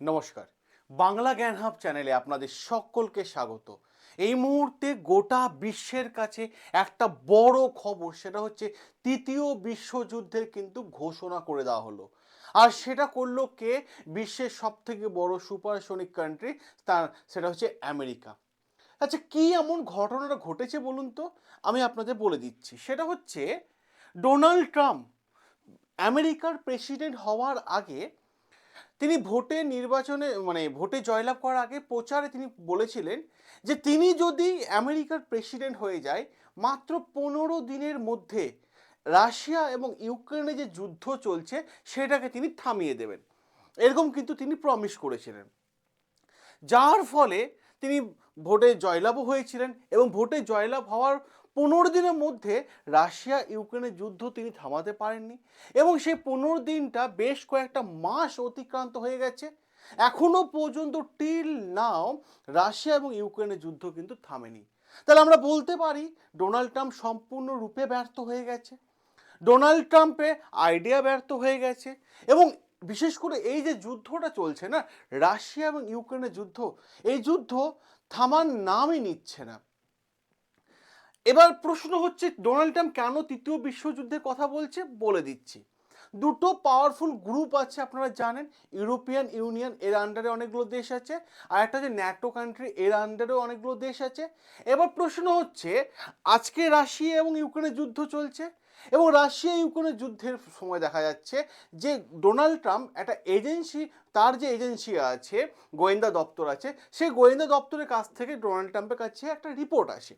নমস্কার। বাংলা জ্ঞান হাব চ্যানেলে আপনাদের সকলকে স্বাগত। এই মুহূর্তে গোটা বিশ্বের কাছে একটা বড় খবর, সেটা হচ্ছে তৃতীয় বিশ্বযুদ্ধের কিন্তু ঘোষণা করে দেওয়া হলো। আর সেটা করল কে? বিশ্বের সব থেকে বড় সুপারসনিক কান্ট্রি তার সেটা হচ্ছে আমেরিকা। আচ্ছা কি এমন ঘটনাটা ঘটেছে বলুন তো? আমি আপনাদের বলে দিচ্ছি। সেটা হচ্ছে ডোনাল্ড ট্রাম্প আমেরিকার প্রেসিডেন্ট হওয়ার আগে তিনি ভোটে নির্বাচনে মানে ভোটে জয়লাভ করার আগে প্রচারে তিনি বলেছিলেন যে তিনি যদি আমেরিকার প্রেসিডেন্ট হয়ে যায়, মাত্র পনেরো দিনের মধ্যে রাশিয়া এবং ইউক্রেনে যে যুদ্ধ চলছে, সেটাকে তিনি থামিয়ে দেবেন। এরকম কিন্তু তিনি প্রমিস করেছিলেন। যার ফলে তিনি ভোটে জয়লাভও হয়েছিলেন এবং ভোটে জয়লাভ হওয়ার পনেরো দিনের মধ্যে রাশিয়া ইউক্রেনের যুদ্ধ তিনি থামাতে পারেননি এবং সেই পনেরো দিনটা বেশ কয়েকটা মাস অতিক্রান্ত হয়ে গেছে। এখনও পর্যন্ত টিল নাও রাশিয়া এবং ইউক্রেনের যুদ্ধ কিন্তু থামেনি। তাহলে আমরা বলতে পারি ডোনাল্ড ট্রাম্প সম্পূর্ণরূপে ব্যর্থ হয়ে গেছে। ডোনাল্ড ট্রাম্পে আইডিয়া ব্যর্থ হয়ে গেছে এবং বিশেষ করে এই যে যুদ্ধটা চলছে না, রাশিয়া এবং ইউক্রেনের যুদ্ধ, এই যুদ্ধ থামার নামই নিচ্ছে না। এবার প্রশ্ন হচ্ছে ডোনাল্ড ট্রাম্প কেন তৃতীয় বিশ্বযুদ্ধের কথা বলছে বলে দিচ্ছি। দুটো পাওয়ারফুল গ্রুপ আছে, আপনারা জানেন ইউরোপিয়ান ইউনিয়ন এর আন্ডারে অনেকগুলো দেশ আছে, আর একটা যে ন্যাটো কান্ট্রি এর আন্ডারেও অনেকগুলো দেশ আছে। এবার প্রশ্ন হচ্ছে, আজকে রাশিয়া এবং ইউক্রেনের যুদ্ধ চলছে, এবং রাশিয়া ইউক্রেনের যুদ্ধের সময় দেখা যাচ্ছে যে ডোনাল্ড ট্রাম্প একটা এজেন্সি তার যে এজেন্সি আছে, গোয়েন্দা দপ্তর আছে, সেই গোয়েন্দা দপ্তরের কাছ থেকে ডোনাল্ড ট্রাম্পের কাছে একটা রিপোর্ট আসে।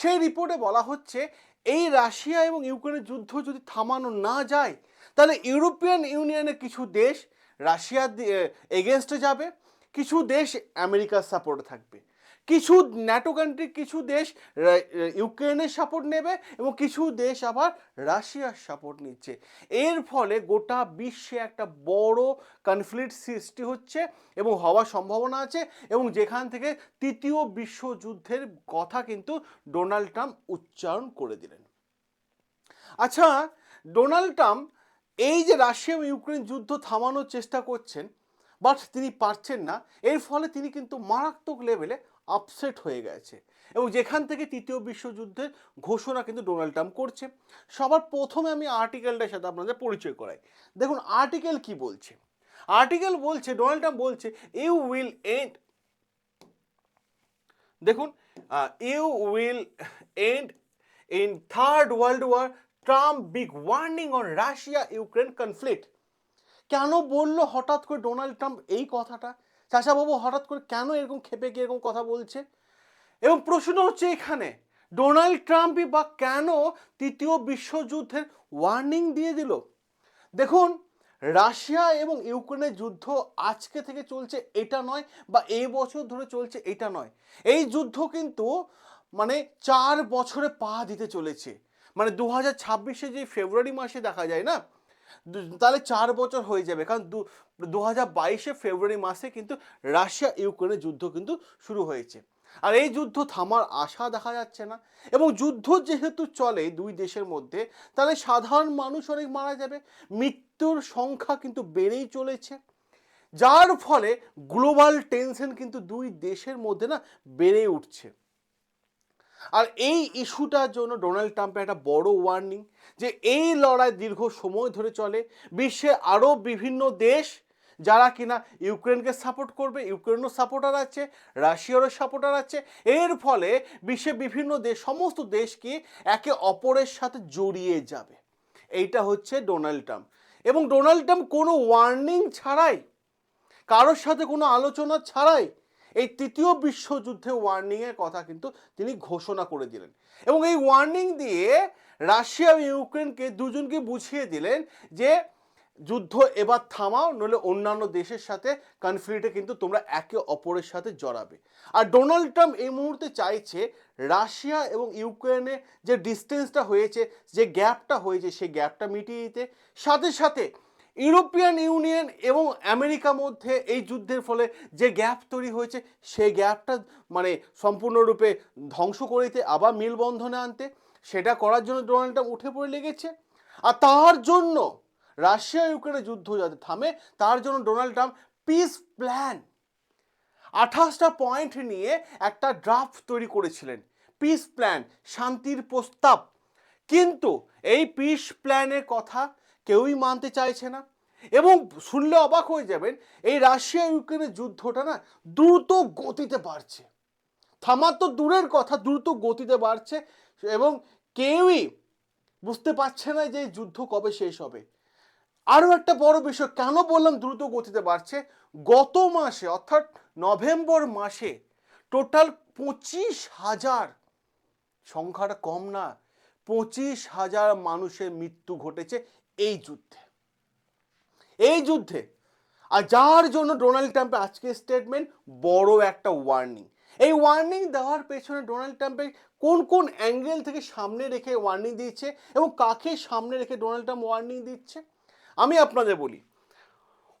সেই রিপোর্টে বলা হচ্ছে, এই রাশিয়া এবং ইউক্রেনের যুদ্ধ যদি থামানো না যায়, তাহলে ইউরোপিয়ান ইউনিয়নের কিছু দেশ রাশিয়ার এগেনস্টে যাবে, কিছু দেশ আমেরিকার সাপোর্টে থাকবে। কিছু ন্যাটো কান্ট্রি কিছু দেশ ইউক্রেনের সাপোর্ট নেবে এবং কিছু দেশ আবার রাশিয়ার সাপোর্ট নিচ্ছে। এর ফলে গোটা বিশ্বে একটা বড় কনফ্লিক্ট সৃষ্টি হচ্ছে এবং হওয়ার সম্ভাবনা আছে এবং যেখান থেকে তৃতীয় বিশ্বযুদ্ধের কথা কিন্তু ডোনাল্ড ট্রাম্প উচ্চারণ করে দিলেন। আচ্ছা ডোনাল্ড ট্রাম্প এই যে রাশিয়া এবং ইউক্রেন যুদ্ধ থামানোর চেষ্টা করছেন বাট তিনি পারছেন না। এর ফলে তিনি কিন্তু মারাত্মক লেভেলে আপসেট হয়ে গেছে। এবং যেখান থেকে তৃতীয় বিশ্বযুদ্ধের ঘোষণা কিন্তু ডোনাল্ড ট্রাম্প করছে, সবার প্রথমে আমি আর্টিকেলটার সাথে আপনাদের পরিচয় করাই। দেখুন আর্টিকেল কি বলছে? আর্টিকেল বলছে ডোনাল্ড ট্রাম্প বলছে ইউ উইল এন্ড দেখুন you will end in third world war Trump big warning on Russia Ukraine conflict কেন বলল হঠাৎ করে ডোনাল্ড ট্রাম্প এই কথাটা? চাচাবাবু হঠাৎ করে কেন এরকম খেপে গিয়ে এরকম কথা বলছে? এবং প্রশ্ন হচ্ছে এখানে, ডোনাল্ড ট্রাম্পই বা কেন তৃতীয় বিশ্বযুদ্ধের ওয়ার্নিং দিয়ে দিল? দেখুন, রাশিয়া এবং ইউক্রেনের যুদ্ধ আজকে থেকে চলছে এটা নয় বা এই বছর ধরে চলছে এটা নয়। এই যুদ্ধ কিন্তু মানে চার বছরে পা দিতে চলেছে। মানে দু হাজার ছাব্বিশে যে ফেব্রুয়ারি মাসে দেখা যায় না তাহলে চার বছর হয়ে যাবে। কারণ দু দু হাজার বাইশে ফেব্রুয়ারি মাসে কিন্তু রাশিয়া ইউক্রেনের যুদ্ধ কিন্তু শুরু হয়েছে। আর এই যুদ্ধ থামার আশা দেখা যাচ্ছে না। এবং যুদ্ধ যেহেতু চলে দুই দেশের মধ্যে, তাহলে সাধারণ মানুষ অনেক মারা যাবে। মৃত্যুর সংখ্যা কিন্তু বেড়েই চলেছে। যার ফলে গ্লোবাল টেনশন কিন্তু দুই দেশের মধ্যে না বেড়ে উঠছে। আর এই ইস্যুটার জন্য ডোনাল্ড ট্রাম্পের একটা বড় ওয়ার্নিং যে এই লড়াই দীর্ঘ সময় ধরে চলে। বিশ্বের আরও বিভিন্ন দেশ যারা কিনা ইউক্রেনকে সাপোর্ট করবে, ইউক্রেনও সাপোর্টার আছে, রাশিয়ারও সাপোর্টার আছে। এর ফলে বিশ্বের বিভিন্ন দেশ, সমস্ত দেশকে একে অপরের সাথে জড়িয়ে যাবে। এইটা হচ্ছে ডোনাল্ড ট্রাম্প। এবং ডোনাল্ড ট্রাম্প কোনো ওয়ার্নিং ছাড়াই, কারোর সাথে কোনো আলোচনা ছাড়াই এই তৃতীয় বিশ্বযুদ্ধে ওয়ার্নিংয়ের কথা কিন্তু তিনি ঘোষণা করে দিলেন। এবং এই ওয়ার্নিং দিয়ে রাশিয়া এবং ইউক্রেনকে দুজনকে বুঝিয়ে দিলেন যে যুদ্ধ এবার থামাও, নইলে অন্যান্য দেশের সাথে কনফ্লিক্টে কিন্তু তোমরা একে অপরের সাথে জড়াবে। আর ডোনাল্ড ট্রাম্প এই মুহূর্তে চাইছে রাশিয়া এবং ইউক্রেনে যে ডিস্টেন্সটা হয়েছে, যে গ্যাপটা হয়েছে, সেই গ্যাপটা মিটিয়ে দিতে। সাথে সাথে ইউরোপিয়ান ইউনিয়ন এবং আমেরিকা মধ্যে এই যুদ্ধের ফলে যে গ্যাপ তৈরি হয়েছে, সেই গ্যাপটা মানে সম্পূর্ণরূপে ধ্বংস করিতে আবার মিলবন্ধনে আনতে, সেটা করার জন্য ডোনাল্ড ট্রাম্প উঠে পড়ে লেগেছে। আর তার জন্য রাশিয়া ইউক্রেনের যুদ্ধ যাতে থামে, তার জন্য ডোনাল্ড ট্রাম্প পিস প্ল্যান আঠাশটা পয়েন্ট নিয়ে একটা ড্রাফট তৈরি করেছিলেন পিস প্ল্যান শান্তির প্রস্তাব। কিন্তু এই পিস প্ল্যানের কথা কেউই মানতে চাইছে না। এবং শুনলে অবাক হয়ে যাবেন, এই রাশিয়া ইউক্রেনের যুদ্ধটা না দ্রুত গতিতে বাড়ছে। থামার তো দূরের কথা, দ্রুত গতিতে বাড়ছে এবং কেউই বুঝতে পারছে না যে যুদ্ধ কবে শেষ হবে। আরও একটা বড় বিষয়, কেন বললাম দ্রুত গতিতে বাড়ছে? গত মাসে, অর্থাৎ নভেম্বর মাসে টোটাল পঁচিশ হাজার, সংখ্যাটা কম না, পঁচিশ হাজার মানুষের মৃত্যু ঘটেছে এই যুদ্ধে। এই যুদ্ধে। আর যার জন্য ডোনাল্ড ট্রাম্পের আজকে স্টেটমেন্ট বড় একটা ওয়ার্নিং এই ওয়ার্নিং দেওয়ার পেছনে ডোনাল্ড ট্রাম্পের কোন কোন অ্যাঙ্গেল থেকে সামনে রেখে ওয়ার্নিং দিচ্ছে এবং কাকে সামনে রেখে ডোনাল্ড ট্রাম্প ওয়ার্নিং দিচ্ছে? আমি আপনাদের বলি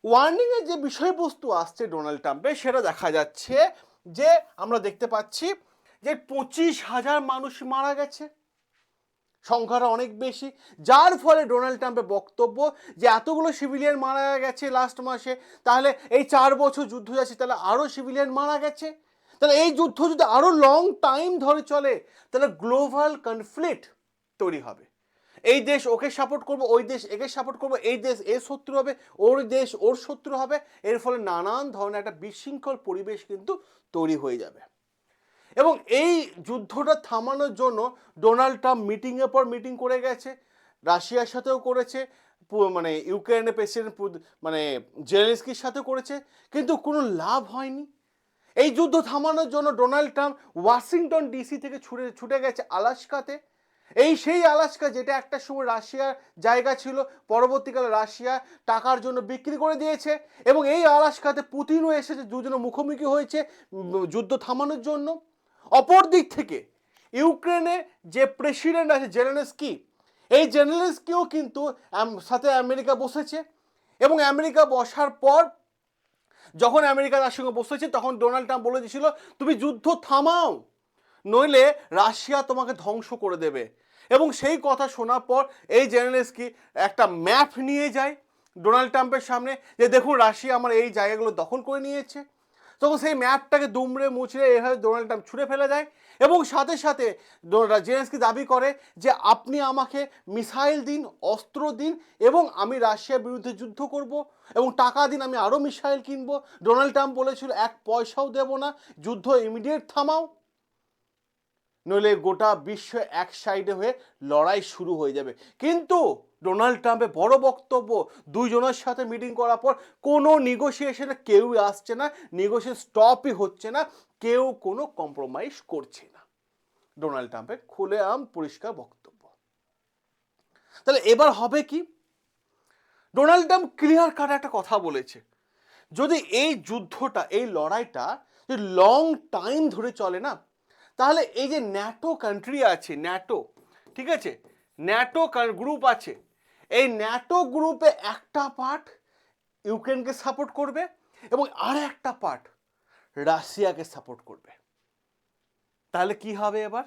ওয়ার্নিংয়ের যে বিষয়বস্তু আসছে ডোনাল্ড ট্রাম্পের, সেটা দেখা যাচ্ছে যে আমরা দেখতে পাচ্ছি যে পঁচিশ হাজার মানুষ মারা গেছে। সংখ্যাটা অনেক বেশি। যার ফলে ডোনাল্ড ট্রাম্পের বক্তব্য যে এতগুলো সিভিলিয়ান মারা গেছে লাস্ট মাসে, তাহলে এই চার বছর যুদ্ধ যাচ্ছে, তাহলে আরও সিভিলিয়ান মারা গেছে? তাহলে এই যুদ্ধ যদি আরও লং টাইম ধরে চলে, তাহলে গ্লোবাল কনফ্লিক্ট তৈরি হবে। এই দেশ ওকে সাপোর্ট করব, ওই দেশ একে সাপোর্ট করব, এই দেশ এর শত্রু হবে, ওর দেশ ওর শত্রু হবে। এর ফলে নানান ধরনের একটা বিশৃঙ্খল পরিবেশ কিন্তু তৈরি হয়ে যাবে। এবং এই যুদ্ধটা থামানোর জন্য ডোনাল্ড ট্রাম্প মিটিংয়ের পর মিটিং করে গেছে, রাশিয়ার সাথেও করেছে মানে ইউক্রেনের প্রেসিডেন্ট মানে জেলেন্সকির সাথেও করেছে, কিন্তু কোনো লাভ হয়নি। এই যুদ্ধ থামানোর জন্য ডোনাল্ড ট্রাম্প ওয়াশিংটন ডিসি থেকে ছুটে ছুটে গেছে আলাস্কাতে। এই সেই আলাস্কা যেটা একটা সময় রাশিয়ার জায়গা ছিল, পরবর্তীকালে রাশিয়া টাকার জন্য বিক্রি করে দিয়েছে এবং এই আলাস্কাতে পুতিনও এসেছে দুজনে মুখোমুখি হয়েছে যুদ্ধ থামানোর জন্য। অপর দিক থেকে ইউক্রেনে যে প্রেসিডেন্ট আছে জেলেনস্কি, এই জেলেনস্কিও কিন্তু সাথে আমেরিকা বসেছে এবং আমেরিকা বসার পর যখন আমেরিকা তার সঙ্গে বসেছে, তখন ডোনাল্ড ট্রাম্প বলে দিয়েছিল, তুমি যুদ্ধ থামাও, নইলে রাশিয়া তোমাকে ধ্বংস করে দেবে। এবং সেই কথা শোনার পর এই জেনেলেস্কি একটা ম্যাপ নিয়ে যায় ডোনাল্ড ট্রাম্পের সামনে যে, দেখুন, রাশিয়া আমার এই জায়গাগুলো দখল করে নিয়েছে। তখন সেই ম্যাপটাকে দুমড়ে মুচড়ে এভাবে ডোনাল্ড ট্রাম্প ছুঁড়ে ফেলে দেয় এবং সাথে সাথে জেলেন্সকি দাবি করে যে আপনি আমাকে মিসাইল দিন, অস্ত্র দিন এবং আমি রাশিয়ার বিরুদ্ধে যুদ্ধ করব এবং টাকা দিন, আমি আরও মিসাইল কিনবো। ডোনাল্ড ট্রাম্প বলেছিল, এক পয়সাও দেব না, যুদ্ধ ইমিডিয়েট থামাও। নইলে গোটা বিশ্ব এক সাইডে হয়ে লড়াই শুরু হয়ে যাবে। কিন্তু ডোনাল্ড ট্রাম্পের বড় বক্তব্য, দুইজনের সাথে মিটিং করার পর কোনো নিগোসিয়েশনে কেউই আসছে না নিগোসিয়েশন স্টপই হচ্ছে না, কেউ কোনো কম্প্রোমাইজ করছে না। ডোনাল্ড ট্রাম্পের খুলে আম পরিষ্কার বক্তব্য। তাহলে এবার হবে কি? ডোনাল্ড ট্রাম্প ক্লিয়ার কাট একটা কথা বলেছে। যদি এই যুদ্ধটা, এই লড়াইটা লং টাইম ধরে চলে না তাহলে এই যে ন্যাটো কান্ট্রি আছে ন্যাটো ঠিক আছে? ন্যাটো গ্রুপ আছে। এই ন্যাটো গ্রুপে একটা পার্ট ইউক্রেনকে সাপোর্ট করবে এবং আর একটা পার্ট রাশিয়াকে সাপোর্ট করবে। তাহলে কি হবে এবার?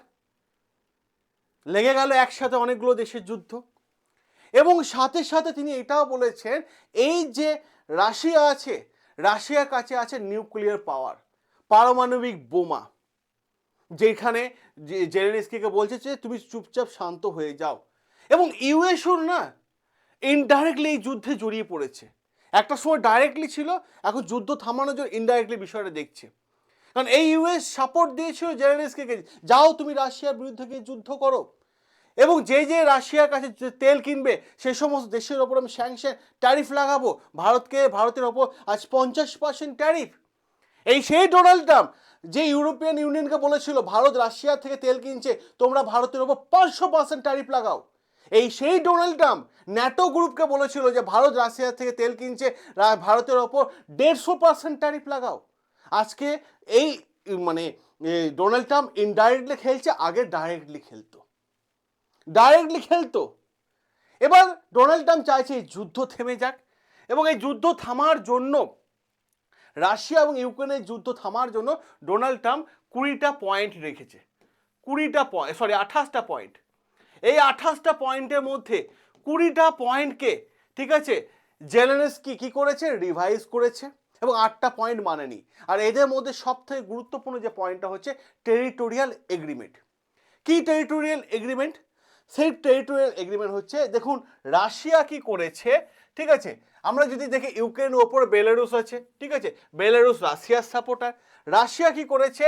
লেগে গেল একসাথে অনেকগুলো দেশের যুদ্ধ। এবং সাথে সাথে তিনি এটাও বলেছেন, এই যে রাশিয়া আছে, রাশিয়ার কাছে আছে নিউক্লিয়ার পাওয়ার পারমাণবিক বোমা। যেখানে জেলেনস্কিকে বলছে যে তুমি চুপচাপ শান্ত হয়ে যাও। এবং ইউএসও না ইনডাইরেক্টলি এই যুদ্ধে জড়িয়ে পড়েছে। একটা সময় ডাইরেক্টলি ছিল, এখন যুদ্ধ থামানোর জন্য ইনডাইরেক্টলি বিষয়টা দেখছে। কারণ এই ইউএস সাপোর্ট দিয়েছিল জেলেনস্কিকে, যাও তুমি রাশিয়ার বিরুদ্ধে গিয়ে যুদ্ধ করো। এবং যে যে রাশিয়ার কাছে তেল কিনবে সেই সমস্ত দেশের ওপর আমি স্যাংশন ট্যারিফ লাগাবো। ভারতকে, ভারতের ওপর আজ পঞ্চাশ পার্সেন্ট ট্যারিফ এই সেই ডোনাল্ড ট্রাম্প যে ইউরোপিয়ান ইউনিয়নকে বলেছিল, ভারত রাশিয়া থেকে তেল কিনছে, তোমরা ভারতের ওপর পাঁচশো পার্সেন্ট ট্যারিফ লাগাও। এই সেই ডোনাল্ড ট্রাম্প ন্যাটো গ্রুপকে বলেছিল যে, ভারত রাশিয়া থেকে তেল কিনছে ভারতের ওপর দেড়শো পার্সেন্ট ট্যারিফ লাগাও। আজকে এই মানে ডোনাল্ড ট্রাম্প ইনডাইরেক্টলি খেলছে, আগে ডাইরেক্টলি খেলতো। ডাইরেক্টলি খেলতো। এবার ডোনাল্ড ট্রাম্প চাইছে এই যুদ্ধ থেমে যাক এবং এই যুদ্ধ থামার জন্য রাশিয়া এবং ইউক্রেনের যুদ্ধ থামার জন্য ডোনাল্ড ট্রাম্প কুড়িটা পয়েন্ট রেখেছে। কুড়িটা পয়েন্ট সরি আঠাশটা পয়েন্ট। এই আঠাশটা পয়েন্টের মধ্যে কুড়িটা পয়েন্টকে, ঠিক আছে, জেলেনস্কি কি করেছে? রিভাইজ করেছে এবং আটটা পয়েন্ট মানেনি। আর এদের মধ্যে সব থেকে গুরুত্বপূর্ণ যে পয়েন্টটা হচ্ছে টেরিটোরিয়াল এগ্রিমেন্ট। কি টেরিটোরিয়াল এগ্রিমেন্ট? সেই টেরিটোরিয়াল এগ্রিমেন্ট হচ্ছে, দেখুন, রাশিয়া কি করেছে, ঠিক আছে আমরা যদি দেখি ইউক্রেনের ওপর বেলারুস আছে, ঠিক আছে? বেলারুস রাশিয়ার সাপোর্টার রাশিয়া কি করেছে?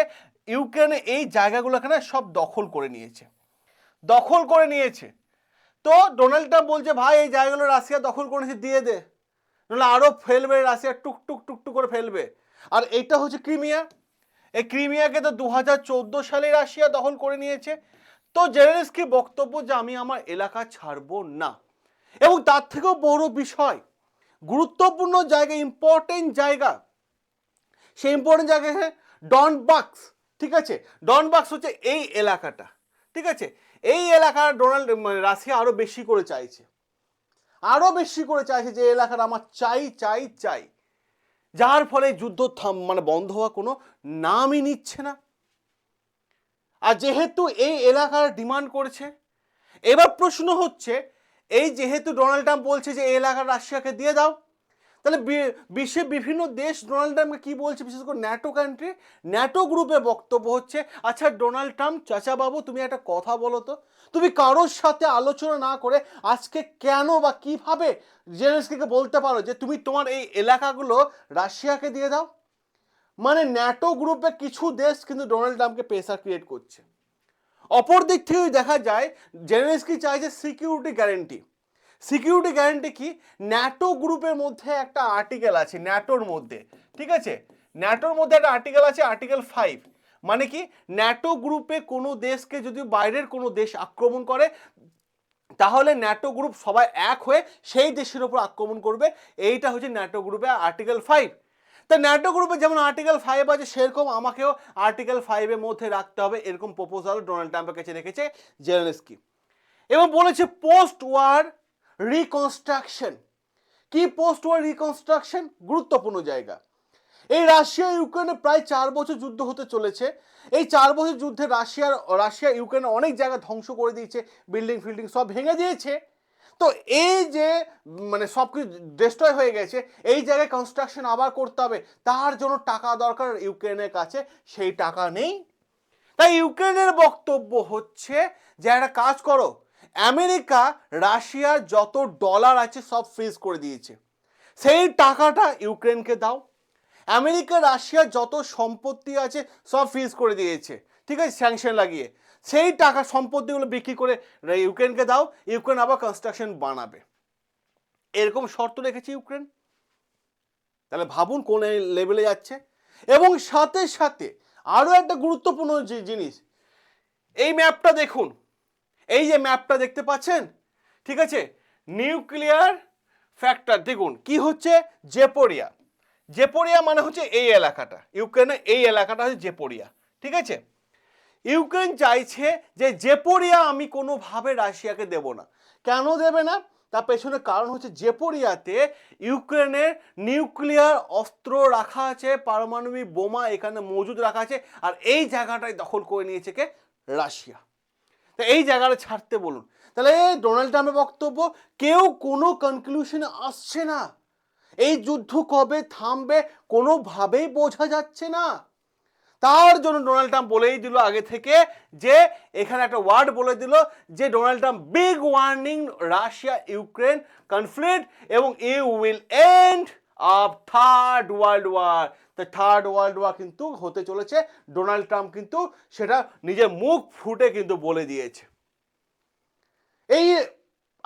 ইউক্রেনে এই জায়গাগুলোকে না সব দখল করে নিয়েছে। দখল করে নিয়েছে। তো ডোনাল্ড ট্রাম্প বলছে, ভাই, এই জায়গাগুলো রাশিয়া দখল করেছে দিয়ে দে। নাহলে আরও ফেলবে রাশিয়া, টুক টুক টুক টুক করে ফেলবে। আর এটা হচ্ছে ক্রিমিয়া। এই ক্রিমিয়াকে তো দু হাজার চোদ্দ সালে রাশিয়া দখল করে নিয়েছে। তো জেলেনস্কি বক্তব্য যে, আমি আমার এলাকা ছাড়বো না। এবং তার থেকেও বড় বিষয় গুরুত্বপূর্ণ জায়গা ইম্পর্টেন্ট জায়গা। সেই ইম্পর্টেন্ট জায়গা ডন বাক্স ঠিক আছে? ডন বাক্স হচ্ছে এই এলাকাটা, ঠিক আছে? এই এলাকা ডোনাল্ড মানে রাশিয়া আরও বেশি করে চাইছে। আরও বেশি করে চাইছে যে এলাকাটা আমার চাই চাই চাই। যার ফলে যুদ্ধ থাম মানে বন্ধ হওয়া কোনো নামই নিচ্ছে না। আর যেহেতু এই এলাকার ডিমান্ড করেছে, এবার প্রশ্ন হচ্ছে এই যেহেতু ডোনাল্ড ট্রাম্প বলছে যে এই এলাকা রাশিয়াকে দিয়ে দাও, তাহলে বি- বিশ্বের বিভিন্ন দেশ ডোনাল্ড ট্রাম্পকে কি বলছে? বিশেষ করে ন্যাটো কান্ট্রি ন্যাটো গ্রুপে বক্তব্য হচ্ছে আচ্ছা ডোনাল্ড ট্রাম্প চাচা বাবু, তুমি একটা কথা বলো তো। তুমি কারোর সাথে আলোচনা না করে আজকে কেন বা কীভাবে জেলেন্সকিকে বলতে পারো যে তুমি তোমার এই এলাকাগুলো রাশিয়াকে দিয়ে দাও? মানে ন্যাটো গ্রুপে কিছু দেশ কিন্তু ডোনাল্ড ট্রাম্পকে প্রেসার ক্রিয়েট করছে। অপর দিক থেকে দেখা যায় জেলেন্সকি চাইছে সিকিউরিটি গ্যারেন্টি সিকিউরিটি গ্যারেন্টি কি? ন্যাটো গ্রুপের মধ্যে একটা আর্টিকেল আছে ন্যাটোর মধ্যে। ঠিক আছে? ন্যাটোর মধ্যে একটা আর্টিকেল আছে আর্টিকেল ফাইভ মানে কি? ন্যাটো গ্রুপে কোনো দেশকে যদি বাইরের কোনো দেশ আক্রমণ করে, তাহলে ন্যাটো গ্রুপ সবাই এক হয়ে সেই দেশের ওপর আক্রমণ করবে। এইটা হচ্ছে ন্যাটো গ্রুপে আর্টিকেল ফাইভ তা ন্যাটো গ্রুপে যেমন আর্টিকেল ফাইভ আছে, সেরকম আমাকেও আর্টিকেল ফাইভের মধ্যে রাখতে হবে। এরকম প্রপোজাল ডোনাল্ড ট্রাম্পের কাছে রেখেছে জেলেনস্কি এবং বলেছে পোস্ট ওয়ার রিকনস্ট্রাকশন কি পোস্ট ওয়ার রিকনস্ট্রাকশন গুরুত্বপূর্ণ জায়গা। এই রাশিয়া, ইউক্রেনে প্রায় চার বছর যুদ্ধ হতে চলেছে। এই চার বছর যুদ্ধে রাশিয়ার রাশিয়া, ইউক্রেনে অনেক জায়গা ধ্বংস করে দিয়েছে। বিল্ডিং ফিল্ডিং সব ভেঙে দিয়েছে। তো এই যে মানে সব কিছু ডিস্ট্রয় হয়ে গেছে, এই জায়গায় কনস্ট্রাকশন আবার করতে হবে, তার জন্য টাকা দরকার ইউক্রেনের কাছে, সেই টাকা নেই। তাই ইউক্রেনের বক্তব্য হচ্ছে যে, একটা কাজ করো, আমেরিকা, রাশিয়ার যত ডলার আছে সব ফ্রিজ করে দিয়েছে। সেই টাকাটা ইউক্রেনকে দাও। আমেরিকা রাশিয়ার যত সম্পত্তি আছে সব ফ্রিজ করে দিয়েছে। ঠিক আছে? স্যাংশন লাগিয়ে। সেই টাকা সম্পত্তিগুলো বিক্রি করে ইউক্রেনকে দাও, ইউক্রেন আবার কনস্ট্রাকশন বানাবে। এরকম শর্ত রেখেছে ইউক্রেন। তাহলে ভাবুন কোন লেভেলে যাচ্ছে। এবং সাথে সাথে আরও একটা গুরুত্বপূর্ণ যে জিনিস, এই ম্যাপটা দেখুন। এই যে ম্যাপটা দেখতে পাচ্ছেন? ঠিক আছে? নিউক্লিয়ার ফ্যাক্টর দেখুন, কি হচ্ছে? জেপোরিয়া জেপোরিয়া মানে হচ্ছে এই এলাকাটা। ইউক্রেনে এই এলাকাটা হচ্ছে জেপোরিয়া। ঠিক আছে? ইউক্রেন চাইছে যে জেপোরিয়া আমি কোনোভাবে রাশিয়াকে দেব না। কেন দেবে না? তার পেছনে কারণ হচ্ছে জেপোরিয়াতে ইউক্রেনের নিউক্লিয়ার অস্ত্র রাখা আছে, পারমাণবিক বোমা এখানে মজুদ রাখা আছে, আর এই জায়গাটাই দখল করে নিয়েছে কে? রাশিয়া। তা এই জায়গাটা ছাড়তে বলুন। তাহলে ডোনাল্ড ট্রাম্পের বক্তব্য, কেউ কোনো কনক্লুশনে আসছে না। এই যুদ্ধ কবে থামবে কোনোভাবেই বোঝা যাচ্ছে না। তার জন্য ডোনাল্ড ট্রাম্প বলেই দিল আগে থেকে যে, এখানে একটা ওয়ার্ড বলে দিল যে, Donald Trump big warning Russia Ukraine conflict এবং you will end of third world war. তো থার্ড ওয়ার্ল্ড ওয়ার কিন্তু হতে চলেছে, ডোনাল্ড ট্রাম্প কিন্তু সেটা নিজের মুখ ফুটে কিন্তু বলে দিয়েছে। এই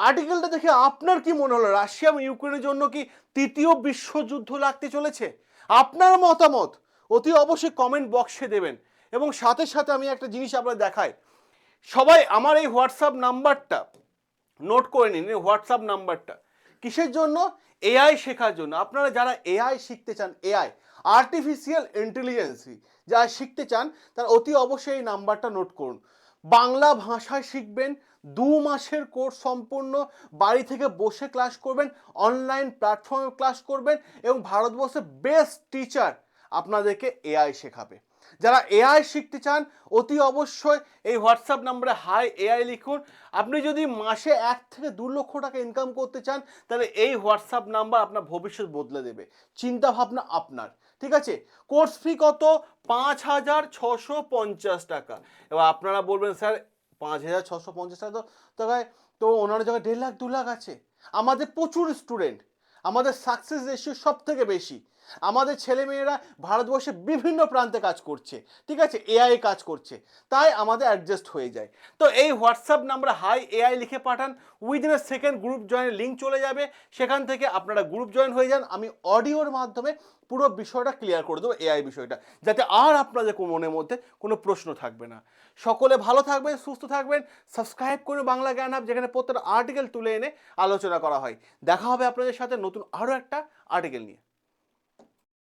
আর্টিকেলটা দেখে আপনার কি মনে হলো? রাশিয়া এবং ইউক্রেনের জন্য কি তৃতীয় বিশ্বযুদ্ধ লাগতে চলেছে? আপনার মতামত অতি অবশ্যই কমেন্ট বক্সে দেবেন। এবং সাথে সাথে আমি একটা জিনিস আপনার দেখাই। সবাই আমার এই হোয়াটসঅ্যাপ নাম্বারটা নোট করে নিন, এই হোয়াটসঅ্যাপ নাম্বারটা। কিসের জন্য? এআই শেখার জন্য। আপনারা যারা এআই শিখতে চান এআই আর্টিফিশিয়াল ইন্টেলিজেন্সি যারা শিখতে চান, তারা অতি অবশ্যই এই নাম্বারটা নোট করুন। বাংলা ভাষায় শিখবেন দু মাসের কোর্স সম্পূর্ণ, বাড়ি থেকে বসে ক্লাস করবেন অনলাইন প্ল্যাটফর্মে ক্লাস করবেন এবং ভারতবর্ষের বেস্ট টিচার আপনাদেরকে এআই শেখাবে। যারা এআই শিখতে চান, অতি অবশ্যই এই হোয়াটসঅ্যাপ নাম্বারে হাই এআই লিখুন। আপনি যদি মাসে এক থেকে দু লক্ষ টাকা ইনকাম করতে চান, তাহলে এই হোয়াটসঅ্যাপ নাম্বার আপনার ভবিষ্যৎ বদলে দেবে। চিন্তা ভাবনা আপনার, ঠিক আছে? কোর্স ফি কত? পাঁচ হাজার ছশো পঞ্চাশ টাকা। এবার আপনারা বলবেন, স্যার পাঁচ হাজার ছশো পঞ্চাশ টাকা টাকায় তো ওনার জায়গায় দেড় লাখ, দু লাখ আছে। আমাদের প্রচুর স্টুডেন্ট আমাদের সাকসেস রেশিও সব থেকে বেশি। আমাদের ছেলেমেয়েরা ভারতবর্ষে বিভিন্ন প্রান্তে কাজ করছে, ঠিক আছে? এআই কাজ করছে, তাই আমাদের অ্যাডজাস্ট হয়ে যায়। তো এই হোয়াটসঅ্যাপ নাম্বার হাই এআই লিখে পাঠান উইদিন এ সেকেন্ড গ্রুপ জয়েনের লিঙ্ক চলে যাবে, সেখান থেকে আপনারা গ্রুপ জয়েন হয়ে যান, আমি অডিওর মাধ্যমে পুরো বিষয়টা ক্লিয়ার করে দেবো এআই বিষয়টা, যাতে আর আপনাদের মনের মধ্যে কোনো প্রশ্ন থাকবে না। সকলে ভালো থাকবেন, সুস্থ থাকবেন সাবস্ক্রাইব করুন বাংলা জ্ঞান হাব যেখানে প্রত্যেকটা আর্টিকেল তুলে এনে আলোচনা করা হয়। দেখা হবে আপনাদের সাথে নতুন আরও একটা আর্টিকেল নিয়ে।